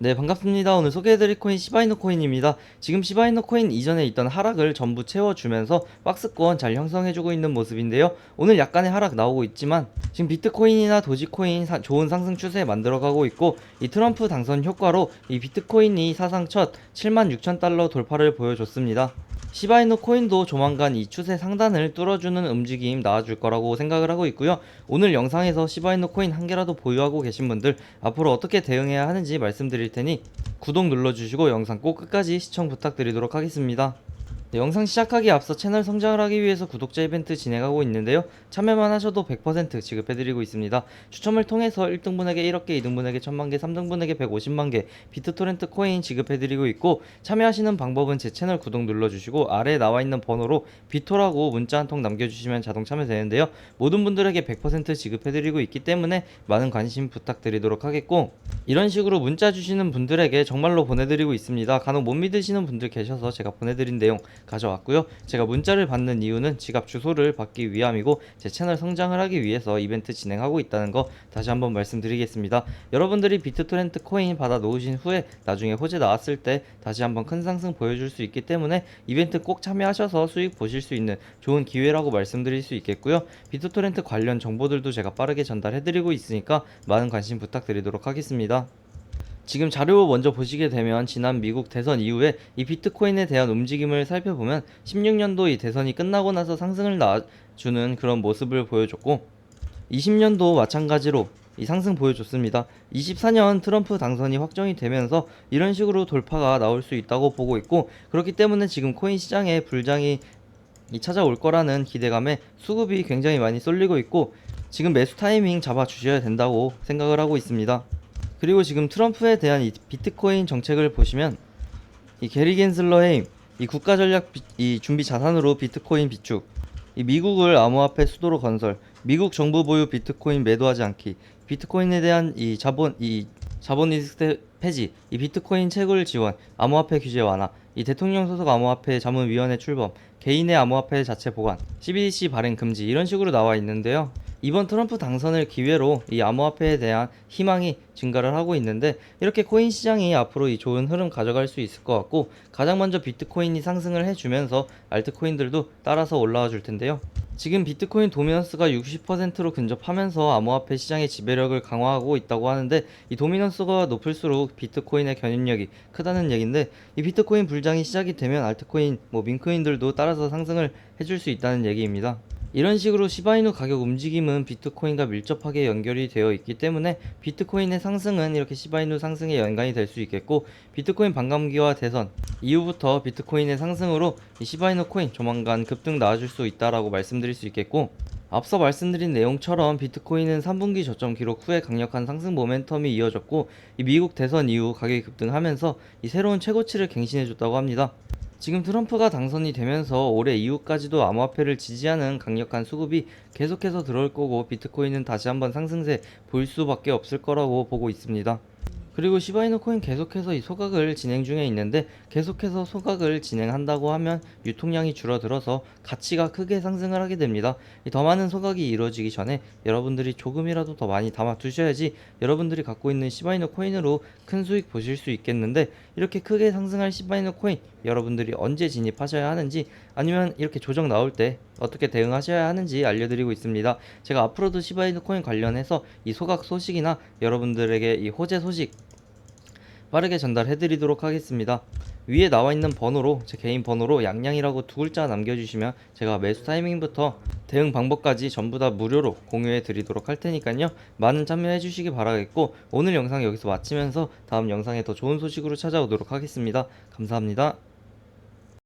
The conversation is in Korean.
네 반갑습니다. 오늘 소개해드릴 코인 시바이노 코인입니다. 지금 시바이노 코인 이전에 있던 하락을 전부 채워주면서 박스권 잘 형성해주고 있는 모습인데요. 오늘 약간의 하락 나오고 있지만 지금 비트코인이나 도지코인 사- 좋은 상승 추세 만들어가고 있고 이 트럼프 당선 효과로 이 비트코인이 사상 첫 7만 6천 달러 돌파를 보여줬습니다 시바이노 코인도 조만간 이 추세 상단을 뚫어주는 움직임 나와줄 거라고 생각을 하고 있고요. 오늘 영상에서 시바이노 코인 한 개라도 보유하고 계신 분들 앞으로 어떻게 대응해야 하는지 말씀드릴 테니 구독 눌러주시고 영상 꼭 끝까지 시청 부탁드리도록 하겠습니다. 네, 영상 시작하기 앞서 채널 성장을 하기 위해서 구독자 이벤트 진행하고 있는데요. 참여만 하셔도 100% 지급해드리고 있습니다. 추첨을 통해서 1등분에게 1억 개, 2등분에게 1000만 개, 3등분에게 150만 개 비트토렌트 코인 지급해드리고 있고 참여하시는 방법은 제 채널 구독 눌러주시고 아래에 나와 있는 번호로 비토라고 문자 한 통 남겨주시면 자동 참여되는데요. 모든 분들에게 100% 지급해드리고 있기 때문에 많은 관심 부탁드리도록 하겠고 이런 식으로 문자 주시는 분들에게 정말로 보내드리고 있습니다. 간혹 못 믿으시는 분들 계셔서 제가 보내드린 내용 가져왔고요. 제가 문자를 받는 이유는 지갑 주소를 받기 위함이고 제 채널 성장을 하기 위해서 이벤트 진행하고 있다는 거 다시 한번 말씀드리겠습니다. 여러분들이 비트토렌트 코인 받아 놓으신 후에 나중에 호재 나왔을 때 다시 한번 큰 상승 보여줄 수 있기 때문에 이벤트 꼭 참여하셔서 수익 보실 수 있는 좋은 기회라고 말씀드릴 수 있겠고요. 비트토렌트 관련 정보들도 제가 빠르게 전달해드리고 있으니까 많은 관심 부탁드리도록 하겠습니다. 지금 자료 먼저 보시게 되면 지난 미국 대선 이후에 이 비트코인에 대한 움직임을 살펴보면 16년도 이 대선이 끝나고 나서 상승을 낳아주는 그런 모습을 보여줬고 20년도 마찬가지로 이 상승 보여줬습니다. 24년 트럼프 당선이 확정이 되면서 이런 식으로 돌파가 나올 수 있다고 보고 있고 그렇기 때문에 지금 코인 시장에 불장이 이 찾아올 거라는 기대감에 수급이 굉장히 많이 쏠리고 있고 지금 매수 타이밍 잡아 주셔야 된다고 생각을 하고 있습니다. 그리고 지금 트럼프에 대한 이 비트코인 정책을 보시면 이 게리 겐슬러의 이 국가 전략 비- 이 준비 자산으로 비트코인 비축, 이 미국을 암호화폐 수도로 건설, 미국 정부 보유 비트코인 매도하지 않기, 비트코인에 대한 이 자본 이 자본 리스크 폐지, 이 비트코인 채굴 지원, 암호화폐 규제 완화, 이 대통령 소속 암호화폐 자문위원회 출범, 개인의 암호화폐 자체 보관, CBDC 발행 금지 이런 식으로 나와 있는데요. 이번 트럼프 당선을 기회로 이 암호화폐에 대한 희망이 증가를 하고 있는데 이렇게 코인 시장이 앞으로 이 좋은 흐름 가져갈 수 있을 것 같고 가장 먼저 비트코인이 상승을 해주면서 알트코인들도 따라서 올라와 줄 텐데요. 지금 비트코인 도미넌스가 60%로 근접하면서 암호화폐 시장의 지배력을 강화하고 있다고 하는데 이 도미넌스가 높을수록 비트코인의 견인력이 크다는 얘기인데 이 비트코인 불장이 시작이 되면 알트코인 뭐 민코인들도 따라서 상승을 해줄 수 있다는 얘기입니다. 이런 식으로 시바이누 가격 움직임은 비트코인과 밀접하게 연결이 되어 있기 때문에 비트코인의 상승은 이렇게 시바이누 상승에 연관이 될 수 있겠고 비트코인 반감기와 대선 이후부터 비트코인의 상승으로 이 시바이누 코인 조만간 급등 나와줄 수 있다라고 말씀드릴 수 있겠고 앞서 말씀드린 내용처럼 비트코인은 3분기 저점 기록 후에 강력한 상승 모멘텀이 이어졌고 이 미국 대선 이후 가격이 급등하면서 이 새로운 최고치를 갱신해줬다고 합니다. 지금 트럼프가 당선이 되면서 올해 이후까지도 암호화폐를 지지하는 강력한 수급이 계속해서 들어올 거고 비트코인은 다시 한번 상승세 보일 수밖에 없을 거라고 보고 있습니다. 그리고 시바이노 코인 계속해서 이 소각을 진행 중에 있는데 계속해서 소각을 진행한다고 하면 유통량이 줄어들어서 가치가 크게 상승을 하게 됩니다. 이더 많은 소각이 이루어지기 전에 여러분들이 조금이라도 더 많이 담아 두셔야지 여러분들이 갖고 있는 시바이노 코인으로 큰 수익 보실 수 있겠는데 이렇게 크게 상승할 시바이노 코인 여러분들이 언제 진입하셔야 하는지 아니면 이렇게 조정 나올 때 어떻게 대응하셔야 하는지 알려드리고 있습니다. 제가 앞으로도 시바이노 코인 관련해서 이 소각 소식이나 여러분들에게 이 호재 소식 빠르게 전달해드리도록 하겠습니다. 위에 나와 있는 번호로 제 개인 번호로 양양이라고 두 글자 남겨주시면 제가 매수 타이밍부터 대응 방법까지 전부 다 무료로 공유해 드리도록 할 테니까요. 많은 참여해 주시기 바라겠고 오늘 영상 여기서 마치면서 다음 영상에 더 좋은 소식으로 찾아오도록 하겠습니다. 감사합니다.